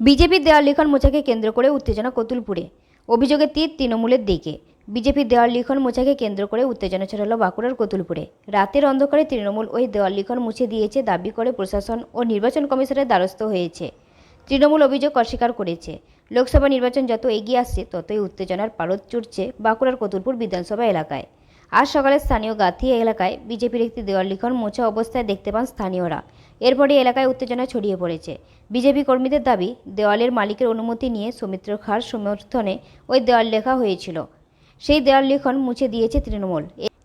বিজেপির দেওয়াল লিখন মোছাকে কেন্দ্র করে উত্তেজনা কতুলপুরে। অভিযোগের তীর তৃণমূলের দিকে। বিজেপির দেওয়াল লিখন মোছাকে কেন্দ্র করে উত্তেজনা ছড়ালো বাঁকুড়ার কতুলপুরে। রাতের অন্ধকারে তৃণমূল ওই দেওয়াল লিখন মুছে দিয়েছে, দাবি করে প্রশাসন ও নির্বাচন কমিশনের দ্বারস্থ হয়েছে। তৃণমূল অভিযোগ অস্বীকার করেছে। লোকসভা নির্বাচন যত এগিয়ে আসছে, ততই উত্তেজনার পারদ চড়ছে বাঁকুড়ার কতুলপুর বিধানসভা এলাকায়। আজ সকালে স্থানীয় গাথি এলাকায় বিজেপির একটি দেওয়াল লিখন মোছা অবস্থায় দেখতে পান স্থানীয়রা। এরপরে এলাকায় উত্তেজনা ছড়িয়ে পড়েছে। বিজেপি কর্মীদের দাবি, দেওয়ালের মালিকের অনুমতি নিয়ে সৌমিত্র খার সমর্থনে ওই দেওয়াল লেখা হয়েছিল। সেই দেওয়াল লিখন মুছে দিয়েছে তৃণমূল।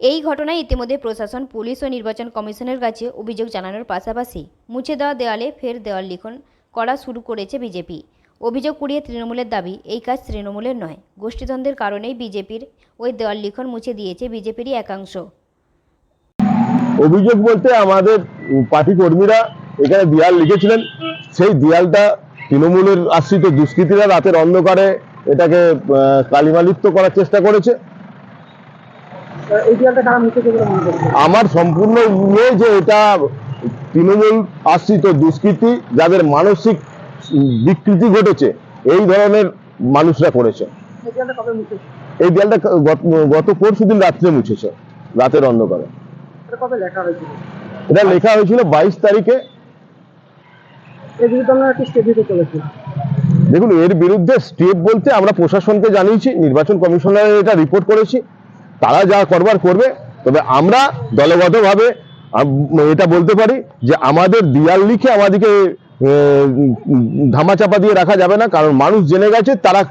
এই ঘটনায় ইতিমধ্যে প্রশাসন, পুলিশ ও নির্বাচন কমিশনের কাছে অভিযোগ জানানোর পাশাপাশি মুছে দেওয়া দেওয়ালে ফের দেওয়াল লিখন করা শুরু করেছে বিজেপি। অভিযোগ কুড়িয়ে তৃণমূলের দাবি, এই কাজ তৃণমূলের নয়। গোষ্ঠীদ্বন্দ্বের কারণেই বিজেপির ওই দেওয়াল লিখন মুছে দিয়েছে বিজেপিরই একাংশ। অভিযোগ বলতে আমাদের পার্টি কর্মীরা এখানে দেয়াল লিখেছিলেন। সেই দেয়ালটা তৃণমূলের আশ্রিত দুষ্কৃতীরা রাতের অন্ধকারে এটাকে কালিমালিপ্ত করার চেষ্টা করেছে। আমার সম্পূর্ণ ইয়ে যে এটা তৃণমূল আশ্রিত দুষ্কৃতী যাদের মানসিক বিকৃতি ঘটেছে এই ধরনের মানুষরা করেছে। এই দেয়ালটা গত- পরশু দিন রাত্রে মুছেছে রাতের অন্ধকারে। কবে লেখা হয়েছিল? এটা লেখা হয়েছিল বাইশ তারিখে। দেখুন এর বিরুদ্ধে স্টেপ বলতে আমরা প্রশাসনকে জানিয়েছি নির্বাচন কমিশনার এটা রিপোর্ট করেছি। তারা যা করবার করবে তবে আমরা দলগতভাবে এটা বলতে পারি যে আমাদের দিয়াল লিখে আমাদেরকে ধামাচাপা দিয়ে রাখা যাবে না কারণ মানুষ জেনে গেছে তারা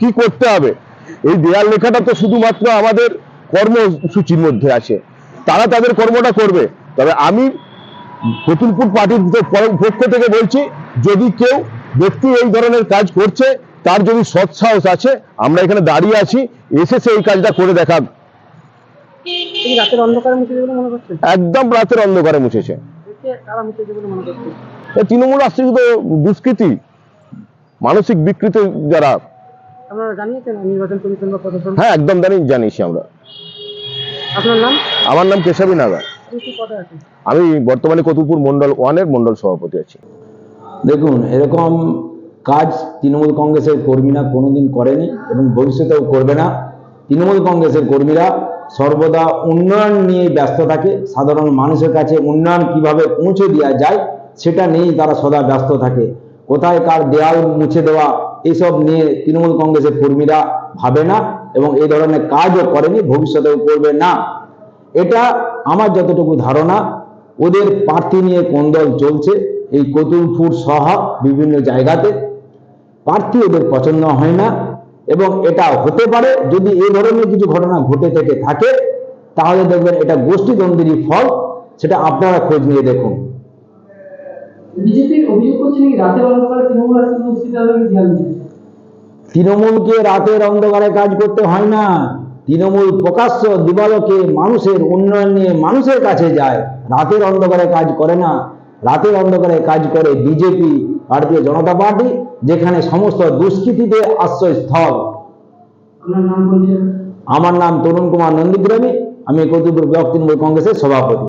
কি করতে হবে। এই দেয়াল লেখাটা তো শুধুমাত্র আমাদের কর্মসূচির মধ্যে আছে। তারা তাদের কর্মটা করবে। তবে আমি কতুলপুর পার্টির পক্ষ থেকে বলছি যদি কেউ ব্যক্তি এই ধরনের কাজ করছে তার যদি সৎসাহস আছে আমরা এখানে দাঁড়িয়ে আছি এসে সে এই কাজটা করে দেখা এই রাতের অন্ধকারে মুছে দেবে বলে করছে একদম রাতের অন্ধকারে মুছেছে। তৃণমূল আশ্রিত দুষ্কৃতি মানসিক বিকৃতি যারা। হ্যাঁ একদম জানি জানিয়েছি আমরা। আপনার নাম? আমার নাম কেশবী নাগা আমি বর্তমানে কতুলপুর মন্ডল ওয়ানের মন্ডল সভাপতি আছি। দেখুন এরকম কাজ তৃণমূল কংগ্রেসের কর্মীরা কোনোদিন করেনি এবং ভবিষ্যতেও করবে না। তৃণমূল কংগ্রেসের কর্মীরা সর্বদা উন্নয়ন নিয়ে ব্যস্ত থাকে। সাধারণ মানুষের কাছে উন্নয়ন কীভাবে পৌঁছে দেওয়া যায় সেটা নিয়েই তারা সদা ব্যস্ত থাকে। কোথায় কার দেয়াল মুছে দেওয়া এইসব নিয়ে তৃণমূল কংগ্রেসের কর্মীরা ভাবে না এবং এই ধরনের কাজও করেনি, ভবিষ্যতেও করবে না। এটা আমার যতটুকু ধারণা, ওদের প্রার্থী নিয়ে কোন্দল চলছে, এই কতুলপুর সহ বিভিন্ন জায়গাতে প্রার্থী ওদের পছন্দ হয় না এবং এটা হতে পারে, যদি এই ধরনের কিছু ঘটনা ঘটে থেকে থাকে, তাহলে দেখবেন এটা গোষ্ঠীদ্বন্দ্বেরই ফল, সেটা আপনারা খোঁজ নিয়ে দেখুন। বিজেপির অভিযোগ রাতের অন্ধকারে তৃণমূল তৃণমূলকে রাতের অন্ধকারে কাজ করতে হয় না। তৃণমূল প্রকাশ্য দিবালোকে মানুষের উন্নয়ন নিয়ে মানুষের কাছে যায়। রাতের অন্ধকারে কাজ করে না। রাতের অন্ধকারে কাজ করে বিজেপি ভারতীয় জনতা পার্টি যেখানে সমস্ত দুষ্কৃতীদের আশ্রয়স্থল। আমার নাম তরুণ কুমার নন্দীগ্রামী। আমি কতুলপুর ব্লক তৃণমূল কংগ্রেসের সভাপতি।